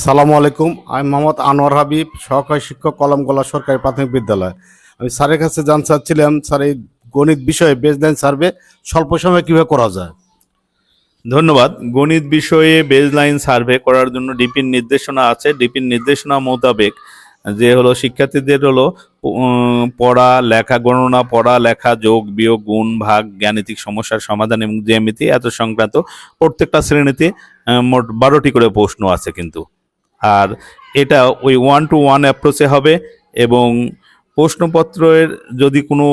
সালামু আলাইকুম, আমি মোহাম্মদ আনোয়ার হাবিব, সহকারী শিক্ষক কলমগোলা সরকারি প্রাথমিক বিদ্যালয়। আমি স্যারের কাছে জানতে চাচ্ছিলাম, স্যার এই গণিত বিষয়ে বেসলাইন সার্ভে স্বল্প সময়ে কীভাবে করা যায়? ধন্যবাদ। গণিত বিষয়ে বেজলাইন সার্ভে করার জন্য ডিপির নির্দেশনা আছে। ডিপির নির্দেশনা মোতাবেক যে হলো শিক্ষার্থীদের হলো পড়া, লেখা, গণনা, পড়া, লেখা, যোগ, বিয়োগ, গুণ, ভাগ জ্ঞানিতিক সমস্যার সমাধান এবং জ্যামিতি, এত সংক্রান্ত প্রত্যেকটা শ্রেণীতে মোট বারোটি করে প্রশ্ন আছে কিন্তু। আর এটা ওই ওয়ান টু ওয়ান অ্যাপ্রোচে হবে এবং প্রশ্নপত্রের যদি কোনো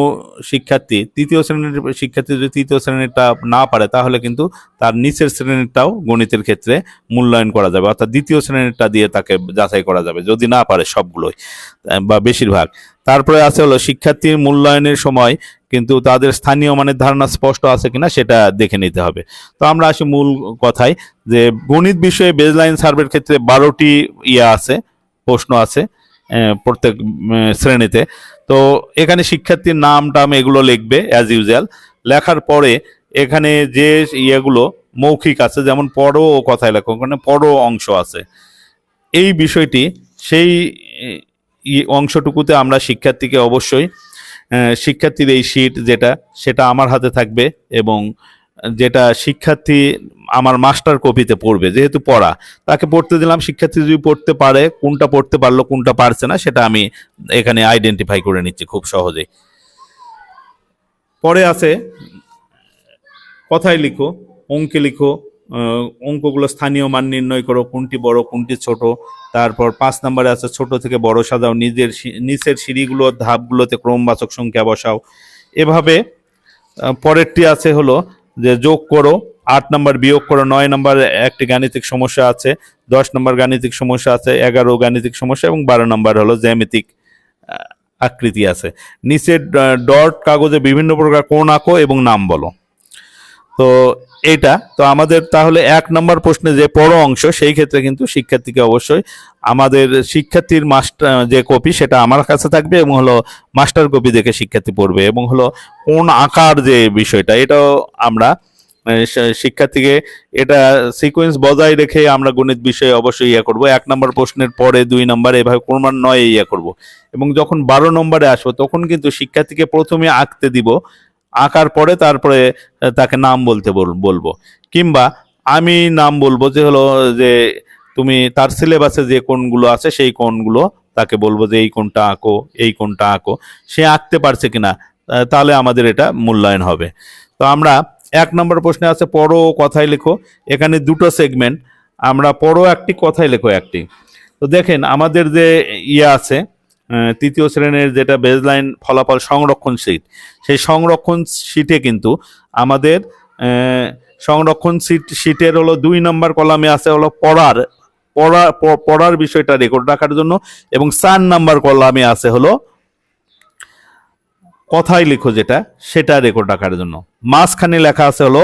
শিক্ষার্থী, তৃতীয় শ্রেণির শিক্ষার্থী যদি তৃতীয় শ্রেণীরটা না পারে, তাহলে কিন্তু তার নিচের শ্রেণীরটাও গণিতের ক্ষেত্রে মূল্যায়ন করা যাবে। অর্থাৎ দ্বিতীয় শ্রেণীরটা দিয়ে তাকে যাচাই করা যাবে, যদি না পারে সবগুলোই বা বেশিরভাগ। তারপরে আছে হলো শিক্ষার্থীর মূল্যায়নের সময় কিন্তু তাদের স্থানীয় মানের ধারণা স্পষ্ট আছে কিনা সেটা দেখে নিতে হবে। তো আমরা আসি মূল কথায় যে গণিত বিষয়ে বেজলাইন সার্ভের ক্ষেত্রে বারোটি ইয়ে আছে, প্রশ্ন আছে। প্রত্যেক শ্রেণীতে। তো এখানে শিক্ষার্থীর নাম টাম এগুলো লিখবে অ্যাজ ইউজুয়াল লেখার পরে এখানে যে ইয়েগুলো মৌখিক আছে, যেমন পড়ো ও কথায় লেখো, ওখানে পড়ো অংশ আছে। এই বিষয়টি, সেই অংশটুকুতে আমরা শিক্ষার্থীকে অবশ্যই শিক্ষার্থীর এই শীট যেটা, সেটা আমার হাতে থাকবে এবং যেটা শিক্ষার্থী আমার মাস্টার কপিতে পড়বে, যেহেতু পড়া। তাকে পড়তে দিলাম, শিক্ষার্থী যদি পড়তে পারে, কোনটা পড়তে পারল, কোনটা পারছে না, সেটা আমি এখানে আইডেন্টিফাই করে নিচ্ছি খুব সহজেই। পরে আছে, কথায় লিখো, অঙ্কে লিখো অঙ্কগুলো স্থানীয় মান নির্ণয় করো, কোনটি বড়, কোনটি ছোট। তারপর পাঁচ নম্বরে আছে, ছোট থেকে বড় সাজাও, নিজের নিচের সিঁড়িগুলো, ধাপগুলোতে ক্রমবাচক সংখ্যা বসাও। এভাবে পরেরটি আছে হলো যে যোগ করো, আট নম্বর বিয়োগ করো, নয় নম্বর একটি গাণিতিক সমস্যা আছে, দশ নম্বর গাণিতিক সমস্যা আছে, এগারো গাণিতিক সমস্যা এবং বারো নম্বর হলো জ্যামিতিক আকৃতি আছে। নিচে ডট কাগজে বিভিন্ন প্রকার কোণ আঁকো এবং নাম বলো। তো এটা তো আমাদের তাহলে এক নম্বর প্রশ্নে যে বড় অংশ, সেই ক্ষেত্রে কিন্তু শিক্ষার্থীকে অবশ্যই আমাদের শিক্ষার্থীর মাস্টার, যে কপি, সেটা আমার কাছে থাকবে এবং হলো মাস্টার কপি দেখে শিক্ষার্থী পড়বে এবং হলো কোন আকার যে বিষয়টা, এটাও আমরা শিক্ষার্থীকে এটা সিকোয়েন্স বজায় রেখে আমরা গণিত বিষয়ে অবশ্যই ইয়ে করব। এক নম্বর প্রশ্নের পরে দুই নম্বর, এভাবে ক্রমান্বয়ে ইয়ে করব। এবং যখন বারো নম্বরে আসব, তখন কিন্তু শিক্ষার্থীকে প্রথমে আঁকতে দিব আঁকার পরে তারপরে তাকে নাম বলতে বল- বলব। কিংবা আমি নাম বলব যে হলো, যে তুমি তার সিলেবাসে যে কোনগুলো আছে, সেই কোনগুলো তাকে বলব যে, এই কোনটা আঁকো, এই কোনটা আঁকো। সে আঁকতে পারছে কিনা তাহলে আমাদের এটা মূল্যায়ন হবে। তো আমরা এক নম্বর প্রশ্নে আছে, পড়ো কথায় লেখো। এখানে দুটো সেগমেন্ট আমরা পড়ো একটি, কথায় লেখো একটি। তো দেখেন, আমাদের যে ইয়ে আছে তৃতীয় শ্রেণির যেটা বেজলাইন ফলাফল সংরক্ষণ শীট সেই সংরক্ষণ শীটে কিন্তু আমাদের সংরক্ষণ শীট শীটের হলো দুই নম্বর কলামে আছে হলো পড়ার, পড়া পড়ার বিষয়টা রেকর্ড রাখার জন্য এবং চার নাম্বার কলামে আছে হলো কথায় লিখো যেটা, সেটা রেকর্ড রাখার জন্য। মাঝখানে লেখা আছে হলো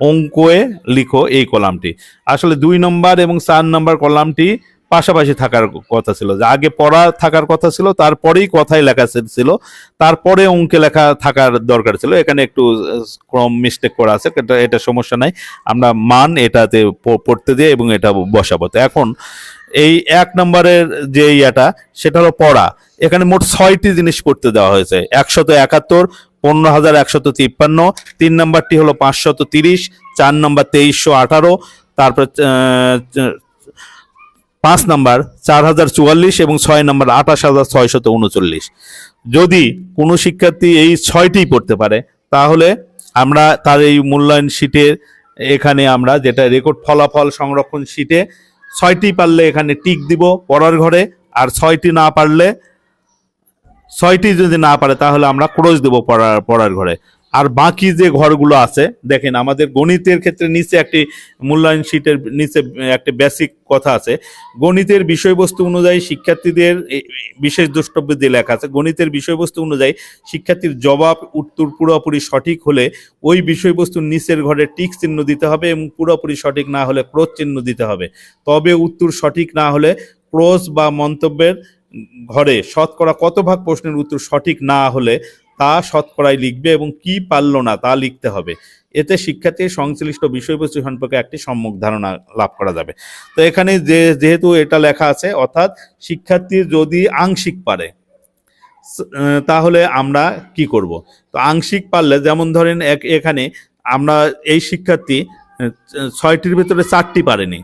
অঙ্কয়ে লিখো এই কলামটি আসলে দুই নম্বর এবং চার নম্বর কলামটি পাশাপাশি থাকার কথা ছিল। যে আগে পড়া থাকার কথা ছিল, তারপরেই কথায় লেখা ছিল। তারপরে অঙ্কে লেখা থাকার দরকার ছিল। এখানে একটু ক্রম মিস্টেক করা আছে এটা সমস্যা নাই। আমরা মান এটাতে পড়তে দিয়ে এবং এটা বসাবো। তো এখন এই এক নম্বরের যে ইয়েটা, সেটা হলো পড়া। এখানে মোট ছয়টি জিনিস পড়তে দেওয়া হয়েছে। একশত একাত্তর, পনেরো হাজার একশত তিপ্পান্ন, তিন নম্বরটি হলো পাঁচশত তিরিশ, চার নম্বর তেইশশো আঠারো, তারপর পাঁচ নাম্বার চার হাজার চুয়াল্লিশ এবং ছয় নাম্বার আঠাশ হাজার ছয়শত উনচল্লিশ। যদি কোনো শিক্ষার্থী এই ছয়টি পড়তে পারে, তাহলে আমরা তার এই মূল্যায়ন শিটে এখানে আমরা যেটা রেকর্ড ফলাফল সংরক্ষণ শিটে ছয়টি পারলে এখানে টিক দিব পড়ার ঘরে, আর ছয়টি না পারলে, ছয়টি যদি না পারে তাহলে আমরা ক্রোজ দেবো পড়ার পড়ার ঘরে। আর বাকি যে ঘরগুলো আছে, দেখেন আমাদের গণিতের ক্ষেত্রে নিচে একটি মূল্যায়ন শীটের নিচে একটি বেসিক কথা আছে। গণিতের বিষয়বস্তু অনুযায়ী শিক্ষার্থীদের বিশেষ দ্রষ্টব্য দিয়ে লেখা আছে। গণিতের বিষয়বস্তু অনুযায়ী শিক্ষার্থীর জবাব, উত্তর পুরোপুরি সঠিক হলে ওই বিষয়বস্তুর নিচের ঘরে টিক চিহ্ন দিতে হবে এবং পুরোপুরি সঠিক না হলে ক্রোজ চিহ্ন দিতে হবে। তবে উত্তর সঠিক না হলে ক্রোজ বা মন্তব্যের ঘরে শতকরা কত ভাগ প্রশ্নের উত্তর সঠিক না হলে তা শতকরায় লিখবে এবং কি পারল না তা লিখতে হবে। এতে শিক্ষার্থীর সংশ্লিষ্ট বিষয়বস্তু সম্পর্কে একটি সম্মুখ ধারণা লাভ করা যাবে। তো এখানে যে, যেহেতু এটা লেখা আছে, অর্থাৎ শিক্ষার্থী যদি আংশিক পারে তাহলে আমরা কি করব? তো আংশিক পারলে, যেমন ধরেন এক, এখানে আমরা এই শিক্ষার্থী ছয়টির ভিতরে চারটি পারেনি।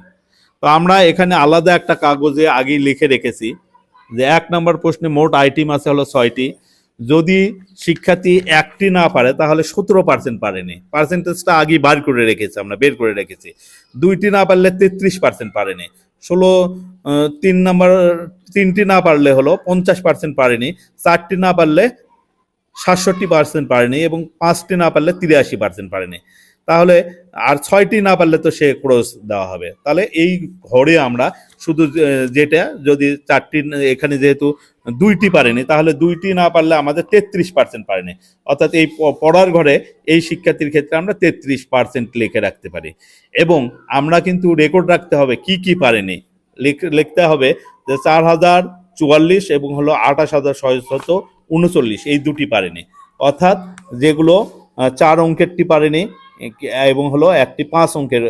তো আমরা এখানে আলাদা একটা কাগজে আগেই লিখে রেখেছি যে, এক নম্বর প্রশ্নে মোট আইটেম আছে হলো ছয়টি। যদি শিক্ষার্থী একটি না পারে, তাহলে সতেরো পার্সেন্ট পারেনি। পার্সেন্টেজটা আগে বার করে রেখেছি আমরা, বের করে রেখেছি। দুইটি না পারলে তেত্রিশ পার্সেন্ট পারেনি। ষোলো তিন নাম্বার, তিনটি না পারলে হলো পঞ্চাশ পার্সেন্ট পারেনি। চারটি না পারলে সাতষট্টি পার্সেন্ট পারেনি এবং পাঁচটি না পারলে তিরাশি পার্সেন্ট পারেনি। তাহলে আর ছয়টি না পারলে তো সে ক্রস দেওয়া হবে। তাহলে এই ঘরে আমরা শুধু যেটা যদি চারটি, এখানে যেহেতু দুইটি পারেনি, তাহলে দুইটি না পারলে আমাদের তেত্রিশ পার্সেন্ট পারেনি। অর্থাৎ এই পড়ার ঘরে এই শিক্ষার্থীর ক্ষেত্রে আমরা তেত্রিশ পার্সেন্ট লিখে রাখতে পারি। এবং আমরা কিন্তু রেকর্ড রাখতে হবে কি কি পারেনি। লিখ- লিখতে হবে যে চার হাজার চুয়াল্লিশ এবং হলো আঠাশ হাজার ছয়শত উনচল্লিশ, এই দুটি পারেনি। অর্থাৎ যেগুলো চার অঙ্কেরটি পারেনি এবং হলো একটি পাঁচ অঙ্কের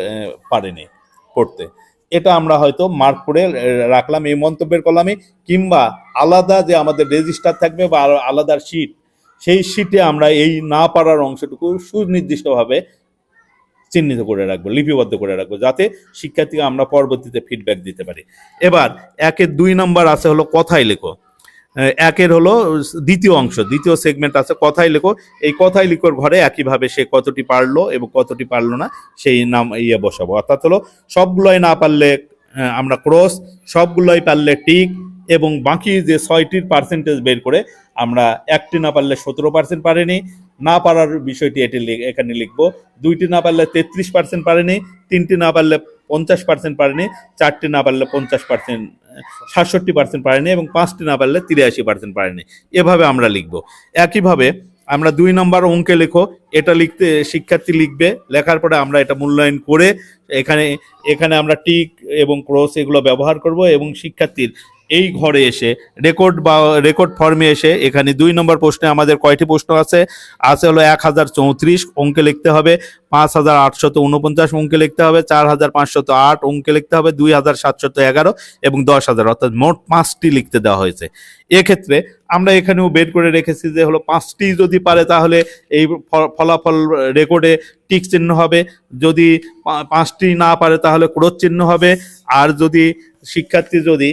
পারেনি পড়তে এটা আমরা হয়তো মার্ক করে রাখলাম এই মন্তব্যের কলামে, কিংবা আলাদা যে আমাদের রেজিস্টার থাকবে বা আলা- আলাদা শিট সেই শিটে আমরা এই না পারার অংশটুকু সুনির্দিষ্টভাবে চিহ্নিত করে রাখব, লিপিবদ্ধ করে রাখব, যাতে শিক্ষার্থীকে আমরা পরবর্তীতে ফিডব্যাক দিতে পারি। এবার, একের দুই নাম্বার আছে হলো কথাই লেখো। একের হলো দ্বিতীয় অংশ, দ্বিতীয় সেগমেন্ট আছে, কথাই লেখো। এই কথাই লিখোর ঘরে একইভাবে সে কতটি পারল এবং কতটি পারল না, সেই নাম ইয়ে বসাবো। অর্থাৎ হলো, সবগুলোই না পারলে আমরা ক্রস, সবগুলোই পারলে টিক এবং বাকি যে ছয়টির পার্সেন্টেজ বের করে, আমরা একটি না পারলে সতেরো পার্সেন্ট পারেনি, না পারার বিষয়টি এটি এখানে লিখব। দুইটি না পারলে তেত্রিশ পার্সেন্ট পারেনি, তিনটি না পারলে পঞ্চাশ পার্সেন্ট পারেনি, চারটি না পারলে পঞ্চাশ পার্সেন্ট সাতষট্টি পার্সেন্ট পারেনি এবং পাঁচটি না পারলে তিরাশি পার্সেন্ট পারেনি। এভাবে আমরা লিখব। একইভাবে আমরা দুই নম্বর অঙ্কে লেখো, এটা লিখতে শিক্ষার্থী লিখবে, লেখার পরে আমরা এটা মূল্যায়ন করে এখানে এখানে আমরা টিক এবং ক্রস এগুলো ব্যবহার করব এবং শিক্ষার্থীর এই ঘরে এসে রেকর্ড বা রেকর্ড ফর্মে এসে এখানে দুই নম্বর প্রশ্নে আমাদের কয়টি প্রশ্ন আছে? আছে হলো এক হাজার চৌত্রিশ অঙ্কে লিখতে হবে, পাঁচ হাজার আটশত উনপঞ্চাশ অঙ্কে লিখতে হবে, চার হাজার পাঁচশত আট অঙ্কে লিখতে হবে, দুই হাজার সাতশত এগারো এবং দশ হাজার। অর্থাৎ মোট পাঁচটি লিখতে দেওয়া হয়েছে। এক্ষেত্রে আমরা এখানেও বের করে রেখেছি যে হলো পাঁচটি যদি পারে তাহলে এই ফলাফল রেকর্ডে টিক চিহ্ন হবে। যদি পাঁচটি না পারে তাহলে ক্রোধ চিহ্ন হবে। আর যদি শিক্ষার্থী যদি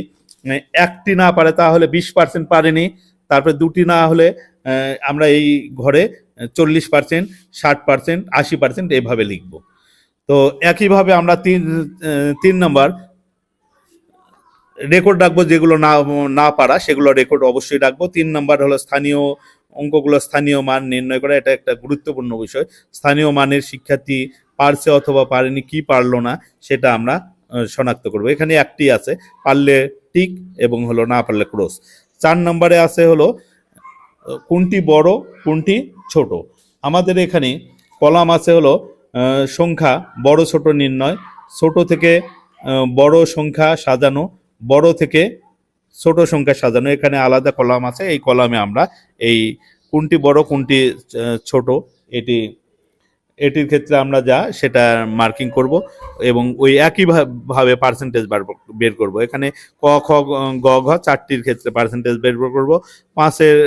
একটি না পারে তাহলে বিশ পার্সেন্ট পারেনি, তারপরে দুটি না হলে আমরা এই ঘরে চল্লিশ পার্সেন্ট ষাট পার্সেন্ট আশি পার্সেন্ট এইভাবে লিখব। তো একইভাবে আমরা তিন তিন নম্বর, রেকর্ড রাখব যেগুলো না না পারা, সেগুলো রেকর্ড অবশ্যই রাখব। তিন নম্বর হলো স্থানীয় অঙ্কগুলো স্থানীয় মান নির্ণয় করা, এটা একটা গুরুত্বপূর্ণ বিষয়। স্থানীয় মানের শিক্ষার্থী পারছে অথবা পারেনি, কি পারল না, সেটা আমরা শনাক্ত করব। এখানে একটি আছে, পারলে টিক এবং হলো না পারলে ক্রস। চার নম্বরে আছে হলো, কোনটি বড়, কোনটি ছোট। আমাদের এখানে কলাম আছে হলো সংখ্যা বড়, ছোট, নির্ণয়। ছোট থেকে বড় সংখ্যা সাজানো, বড় থেকে ছোট সংখ্যা সাজানো। এখানে আলাদা কলাম আছে, এই কলামে আমরা এই কোনটি বড়, কোনটি ছোট, এটি এটির ক্ষেত্রে আমরা যা, সেটা মার্কিং করব এবং ওই একই ভাবে পার্সেন্টেজ বের করব। এখানে ক, খ, গ ঘ চারটির ক্ষেত্রে পার্সেন্টেজ বের করব। পাঁচের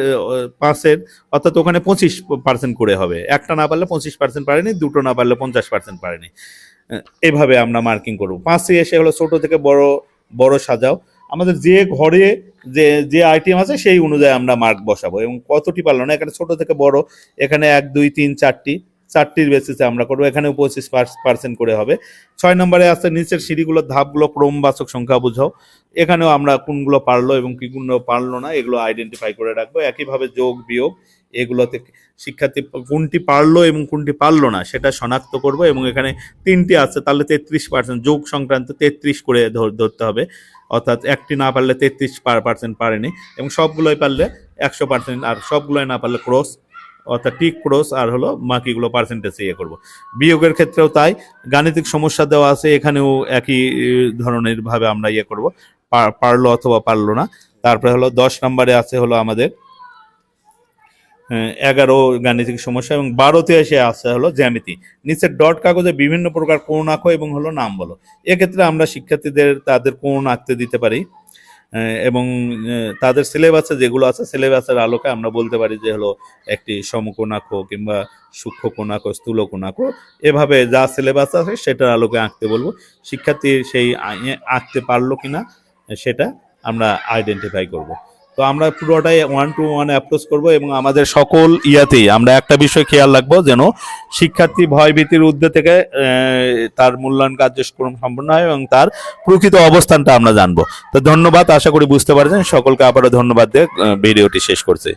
পাঁচের, অর্থাৎ ওখানে পঁচিশ পার্সেন্ট করে হবে। একটা না পারলে পঁচিশ পার্সেন্ট পারেনি, দুটো না পারলে পঞ্চাশ পার্সেন্ট পারেনি। এভাবে আমরা মার্কিং করব। পাঁচে এসে হলো ছোট থেকে বড় বড় সাজাও। আমাদের যে ঘরে যে যে আইটেম আছে, সেই অনুযায়ী আমরা মার্ক বসাবো এবং কতটি পারল না, এখানে ছোট থেকে বড়, এখানে এক, দুই, তিন, চারটি চারটির বেসিসে আমরা করব। এখানেও পঁচিশ পার্সেন্ট করে হবে। ছয় নম্বরে আছে, নিচের সিঁড়িগুলোর ধাপগুলো ক্রমবাচক সংখ্যা বুঝাও। এখানেও আমরা কোনগুলো পারল এবং কি কোনগুলো পারল না, এগুলো আইডেন্টিফাই করে রাখব। একইভাবে যোগ, বিয়োগ, এগুলোতে শিক্ষার্থী কোনটি পারল এবং কোনটি পারল না, সেটা শনাক্ত করব এবং এখানে তিনটি আছে, তাহলে তেত্রিশ পার্সেন্ট, যোগ সংক্রান্ত তেত্রিশ করে ধরতে হবে। অর্থাৎ একটি না পারলে তেত্রিশ পার্সেন্ট পারেনি এবং সবগুলোই পারলে একশো পার্সেন্ট, আর সবগুলোই না পারলে ক্রস অর্থাৎ টিক ক্রস আর হলো বাকিগুলো পার্সেন্টেজ ইয়ে করব। বিয়োগের ক্ষেত্রেও তাই, গাণিতিক সমস্যা দেওয়া আছে, এখানেও একই ধরনের ভাবে আমরা ইয়ে করব। পারল অথবা পারল না। তারপরে হলো দশ নম্বরে আছে হলো আমাদের এগারো গাণিতিক সমস্যা এবং বারোতে এসে আসছে হলো জ্যামিতি। নিচের ডট কাগজে বিভিন্ন প্রকার কোণ আঁকো এবং হলো নাম বলো। এক্ষেত্রে আমরা শিক্ষার্থীদের তাদের কোণ আঁকতে দিতে পারি। এবং তাদের সিলেবাসে যেগুলো আছে সিলেবাসের আলোকে আমরা বলতে পারি যে হলো একটি সমকোণাক্ষ কিংবা সূক্ষ্ম কোণাক্ষ স্থূল কোণাক্ষ এভাবে যা সিলেবাস আছে সেটার আলোকে আঁকতে বলব। শিক্ষার্থী সেই আঁকতে পারল কিনা, সেটা আমরা আইডেন্টিফাই করব। তো আমরা পুরোটাই ওয়ান টু ওয়ান অ্যাপ্রোচ করব এবং আমাদের সকল ইয়াতেই আমরা একটা বিষয় খেয়াল রাখব যেন শিক্ষার্থী ভয়ভীতির ঊর্ধ্বে থেকে তার মূল্যায়ন কার্যক্রম সম্পন্ন হয় এবং তার প্রকৃত অবস্থানটা আমরা জানব। তো ধন্যবাদ, আশা করি বুঝতে পারছেন। সকলকে আবারও ধন্যবাদ দিয়ে ভিডিওটি শেষ করছি।